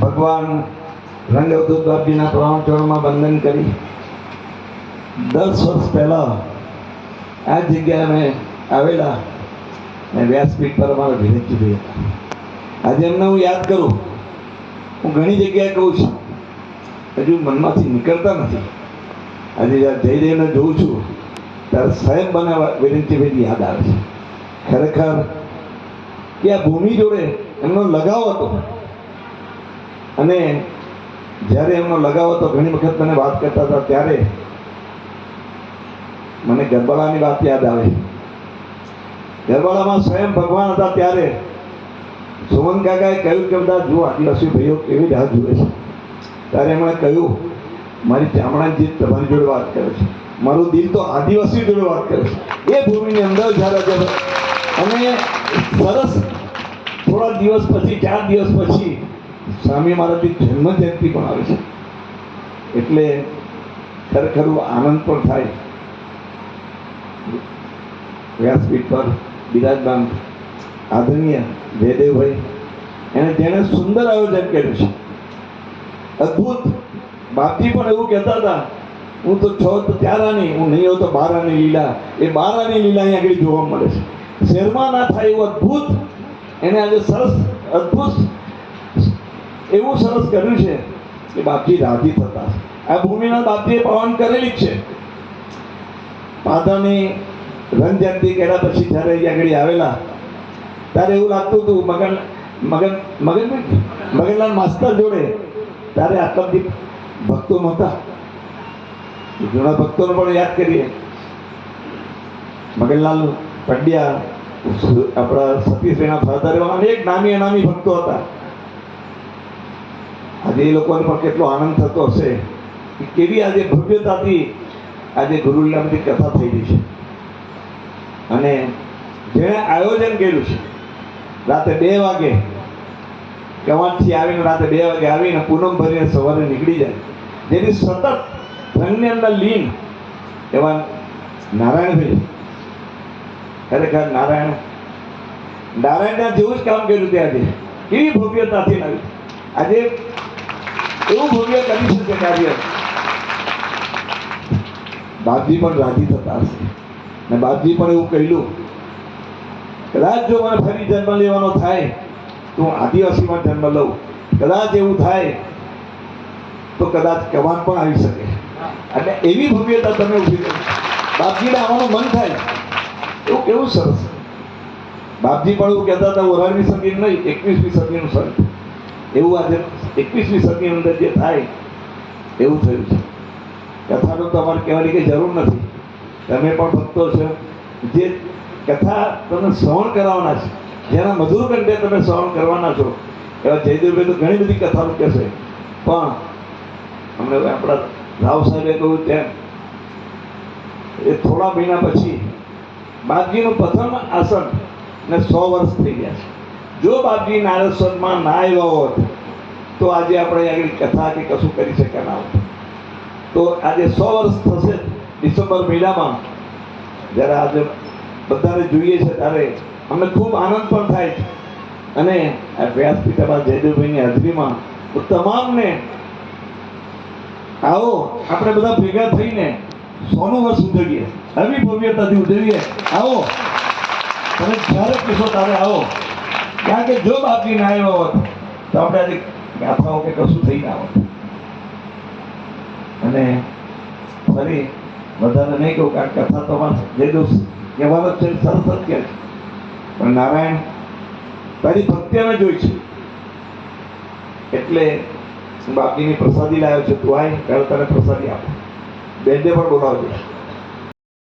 ભગવાન રંગવદૂત બાપજીના પ્રમાણ ચરણમાં વંદન કરી દસ વર્ષ પહેલા આ જગ્યાએ અમે આવેલા અને વ્યાસપીઠ પર અમારા વિરંજભાઈ હતા. આજે એમને હું યાદ કરું, હું ઘણી જગ્યાએ કહું છું, હજુ મનમાંથી નીકળતા નથી. આજે જ્યારે જઈ જઈને જોઉં છું, ત્યારે સ્વયં મને વિનંતીભાઈની યાદ આવે છે. ખરેખર, કે આ ભૂમિ જોડે એમનો લગાવ હતો અને જ્યારે એમનો લગાવ હતો, ઘણી વખત મને વાત કરતા હતા, ત્યારે મને ગરબાડાની વાત યાદ આવે. ગરબાડામાં સ્વયં ભગવાન હતા ત્યારે સુમન કાકાએ કહ્યું કે, બધા જુઓ, આદિવાસી ભાઈઓ કેવી રાહ જુએ છે. ત્યારે એમણે કહ્યું, મારી ચામડા જીત તમારી જોડે વાત કરે છે. મારું દિલ તો આદિવાસી જોડે વાત કરે છે. એ ભૂમિની અંદર જ્યારે અને સરસ થોડા દિવસ પછી, ચાર દિવસ પછી સ્વામી મહારાજની જન્મ જયંતિ પણ આવે છે. એટલે ખરેખર આનંદ પણ થાય. વ્યાસપીઠ પર બિરાજમાન આદરણીય જયદેવભાઈ, એને જેણે સુંદર આયોજન કર્યું છે. અદ્ભુત. બાપજી પણ એવું કહેતા હતા, હું તો છો તો ત્યારાની, હું નહીં હોઉં તો બારાની લીલા. એ બારાની લીલા અહીંયા આગળ જોવા મળે છે. શહેરમાં ના થાય એવું અદ્ભુત. એને આજે સરસ અદ્ભુત એવું સરસ કર્યું છે કે બાપજી રાજી થતા આ ભૂમિના બાપજીએ પવન કરેલી જ છે. પાદાની રંગજયંતિ કર્યા પછી જ્યારે આગળ આવેલા, ત્યારે એવું લાગતું હતું, મગન મગન મગન મગનલાલ માસ્તર જોડે. ત્યારે આટલા બધી ભક્તો નહોતા. જૂના ભક્તોને પણ યાદ કરીએ. મગનલાલ પંડ્યા, આપણા સતીશભાઈના ફાધર એવા અનેક નામી અનામી ભક્તો હતા. આજે એ લોકોને પણ કેટલો આનંદ થતો હશે કે કેવી આજે ભવ્યતાથી આજે ગુરુ લીલામની કથા થઈ રહી છે. અને જેણે આયોજન કર્યું છે, રાતે બે વાગે કવાંટથી આવીને રાતે બે વાગે આવીને પૂનમ ભરીને સવારે નીકળી જાય. જેની સતત ધનની અંદર લીન એવા નારાયણભાઈ. ખરેખર નારાયણ, નારાયણના જેવું જ કામ કર્યું ત્યાં આજે. કેવી ભવ્યતાથી આવી આજે એવું ભવ્ય કરી શકે કાર્ય. બાપજી પણ રાજી થતા હશે. ને બાપજી પણ એવું કહેલું, કદાચ જો મને ફરી જન્મ લેવાનો થાય, તો હું આદિવાસીમાં જન્મ લઉં. કદાચ એવું થાય, તો કદાચ કમાન પણ આવી શકે. અને એવી ભવ્યતા તમે ઊભી કરી. બાપજીને આવવાનું મન થાય. એવું કેવું સરસ? બાપજી પણ એવું કહેતા હતા ઓરાણની સદી નહીં, એકવીસમી સદીનું સંત. એવું આજે એકવીસમી સદીની અંદર જે થાય, એવું થયું છે. કથાનું તો અમારે કહેવાની કંઈ જરૂર નથી. તમે પણ ભક્તો છો. જે કથા તમે શ્રવણ કરાવવાના છે, જેના મધુર કંઠે તમે શ્રવણ કરવાના છો, એવા જયદેવભાઈ તો ઘણી બધી કથાઓ કહેશે. પણ અમને આપણા રાવ સાહેબે કહ્યું તેમ, એ થોડા મહિના પછી બાપજીનું પ્રથમ આસન ને સો વર્ષ થઈ ગયા છે. જો બાપજી નારસનમાં ના આવ્યા હોત, તો આજે આપણે આગળ કથા કે કશું કરી શક્યા ના હોત. તો આજે સો વર્ષ થશે ડિસેમ્બર મહિનામાં. જ્યારે આજે બધાને જોઈએ છે ત્યારે અમને ખૂબ આનંદ પણ થાય છે. અને આ વ્યાસપીઠમાં જયદેવભાઈની હાજરીમાં હું તમામને આવો, આપણે બધા ભેગા થઈને સોનું વર્ષ ઉજવીએ. આવી ભવ્યતાથી ઉજવીએ. આવો. તમે જ્યારે કહેશો ત્યારે આવો. કારણ કે જો બાપજી ના આવ્યો હોત, તો આપણે આજે ગાથાઓ કે કશું થઈ ના હોત. અને ફરી વધારે નહીં કહું, કારણ કે કથા તો અમારે જે દિવસ કહેવાનો છે સરસ જ છે. પણ નારાયણ તારી ભક્તિ અમે જોઈ છે. એટલે બાપજીની પ્રસાદી લાવ્યો છે. તું આય ત્યારે તને પ્રસાદી આપો. બેનને પણ બોલાવજો.